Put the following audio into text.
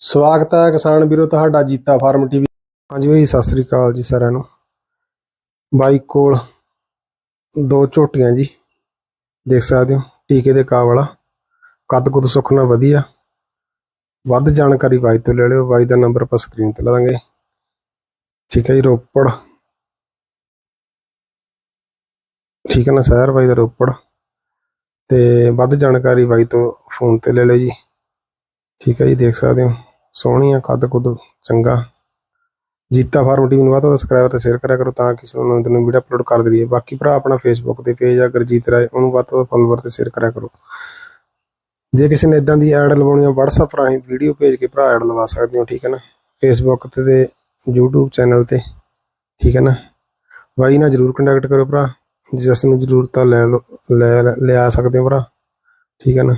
ਸਵਾਗਤ ਹੈ ਕਿਸਾਨ ਵੀਰੋ, ਤੁਹਾਡਾ ਜੀਤਾ ਫਾਰਮ ਟੀਵੀ। ਹਾਂਜੀ ਬਈ, ਸਤਿ ਸ੍ਰੀ ਅਕਾਲ ਜੀ ਸਾਰਿਆਂ ਨੂੰ। ਬਾਈ ਕੋਲ ਦੋ ਝੋਟੀਆਂ ਜੀ, ਦੇਖ ਸਕਦੇ ਹੋ, ਟੀਕੇ ਦੇ ਕਾ ਵਾਲਾ ਕੱਦ ਕੁੱਦ ਸੁੱਖਣਾ ਵਧੀਆ। ਵੱਧ ਜਾਣਕਾਰੀ ਬਾਈ ਤੋਂ ਲੈ ਲਿਓ, ਬਾਈ ਦਾ ਨੰਬਰ ਆਪਾਂ ਸਕਰੀਨ ਤੇ ਲਾ ਦਾਂਗੇ। ਠੀਕ ਹੈ ਜੀ, ਰੋਪੜ। ਠੀਕ ਹੈ ਨਾ, ਸ਼ਹਿਰ ਬਾਈ ਦਾ ਰੋਪੜ। ਤੇ ਵੱਧ ਜਾਣਕਾਰੀ ਬਾਈ ਤੋਂ ਫੋਨ ਤੇ ਲੈ ਲਿਓ ਜੀ। ਠੀਕ ਹੈ ਜੀ, ਦੇਖ ਸਕਦੇ ਹੋ। ਸੋਹਣੀ ਆ, ਕੱਦ ਕੁੱਦ ਚੰਗਾ। ਜੀਤਾ ਫਾਰਮ ਟੀਵੀ ਨੂੰ ਵੱਧ ਤੋਂ ਵੱਧ ਸਬਸਕ੍ਰਾਈਬ ਤੇ ਸ਼ੇਅਰ ਕਰਿਆ ਕਰੋ ਤਾਂ ਕਿ ਸਾਨੂੰ ਨਵੀਂ ਵੀਡੀਓ ਅਪਲੋਡ ਕਰ ਦਈਏ। ਬਾਕੀ ਭਰਾ, ਆਪਣਾ ਫੇਸਬੁੱਕ ਤੇ ਪੇਜ ਆ, ਗੁਰਜੀਤ ਰਾਏ, ਉਹਨੂੰ ਵੱਧ ਤੋਂ ਵੱਧ ਫੋਲੋਵਰ ਤੇ ਸ਼ੇਅਰ ਕਰਿਆ ਕਰੋ। ਜੇ ਕਿਸੇ ਨੇ ਇਦਾਂ ਦੀ ਐਡ ਲਵਾਉਣੀ ਆ, WhatsApp ਰਾਹੀਂ ਵੀਡੀਓ ਭੇਜ ਕੇ ਭਰਾ ਐਡ ਲਵਾ ਸਕਦੇ ਹੋ, ਠੀਕ ਹੈ ਨਾ? ਫੇਸਬੁੱਕ ਤੇ ਤੇ YouTube ਚੈਨਲ ਤੇ, ਠੀਕ ਹੈ ਨਾ? ਬਾਈ ਨਾਲ ਜਰੂਰ ਕੰਟੈਕਟ ਕਰੋ ਭਰਾ। ਜਿਸ ਨੂੰ ਜ਼ਰੂਰਤ ਆ ਲੈ ਲੈ, ਲਿਆ ਸਕਦੇ ਹੋ ਭਰਾ, ਠੀਕ ਹੈ ਨਾ?